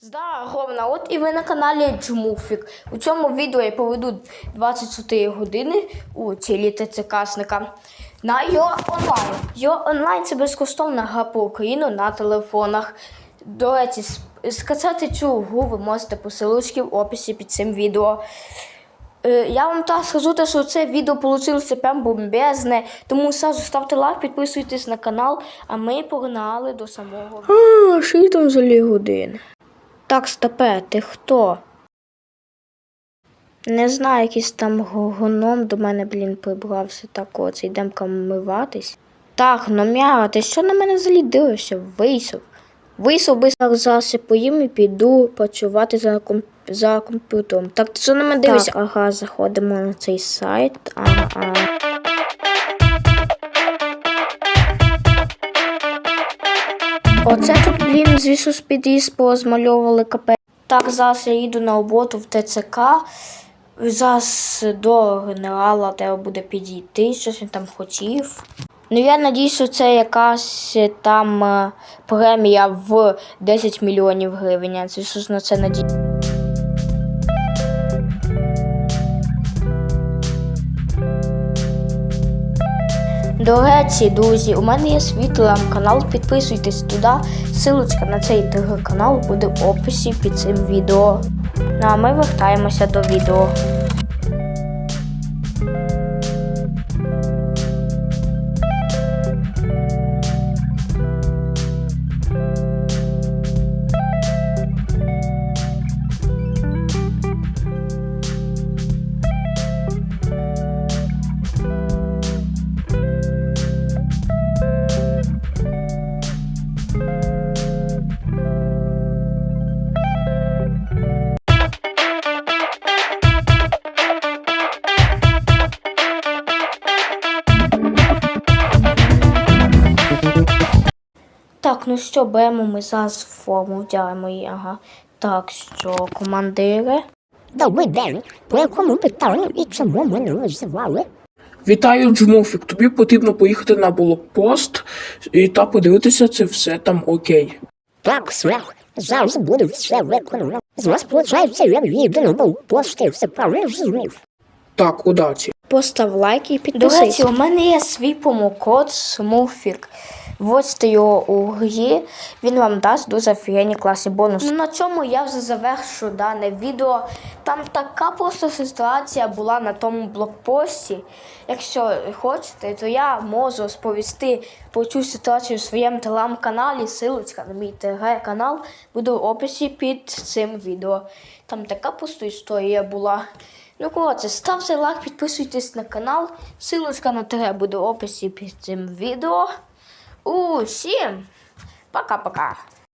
Здорово, народ, і ви на каналі Джмуфік. У цьому відео я проведу 24 години у тілі ТЦКсника на його онлайн. Його онлайн це безкоштовна гра по Україну на телефонах. До речі, скачати цю гру ви можете по ссылочці в описі під цим відео. Е, Я вам так скажу, що це відео вийшло прям бомбезне. Тому сразу ставте лайк, підписуйтесь на канал, а ми погнали до самого. А, що там за годин? Так, стопе, ти хто? Не знаю, якийсь там го- гном до мене, блін, прибрався так оце, йдемо вмиватись. Так, номяра, ти що на мене взагалі дивишся? Вийшов. Вийшов би зараз поїм і піду працювати за, комп... за комп'ютером. Так, ти що на мене дивишся? Ага, заходимо на цей сайт. Ага, ага. Оце тут, блін, звісно, з під'їзд позмальовували капе. Так, зараз я їду на роботу в ТЦК. Зараз до генерала треба буде підійти, щось він там хотів. Ну, я надіюсь, що це якась там е, премія в 10 мільйонів гривень. Я звісно на це надіюсь. До речі, друзі, у мене є свій телеграм-канал, підписуйтесь туди. Силочка на цей телеграм-канал буде в описі під цим відео. Ну а ми вертаємося до відео. Ну що, беремо ми зараз форму, вдягаємо її, ага. Так, що, командири. Добрий день. По якому питанню і чому мене визивали? Вітаю, Джмофік. Тобі потрібно поїхати на блокпост і та подивитися, це все там окей. Так, сер, зараз буде все виконано. З вас получається, я їду на пошти, все правильно зрозумів. Так, удачі. Постав лайк і підписуйся. До речі, у мене є свій промокод Смуфік. Вводьте його у грі, він вам дасть дуже офігенні класні бонуси. Ну, на цьому я вже завершу дане відео. Там така просто ситуація була на тому блокпості. Якщо хочете, то я можу розповісти про цю ситуацію в своєму телеграм-каналі. Силочка на мій телеграм-канал буде в описі під цим відео. Там така просто історія була. Ну, коротше, ставте лайк, підписуйтесь на канал. Силочка на ТГ буде в описі під цим відео. Усім пока-пока.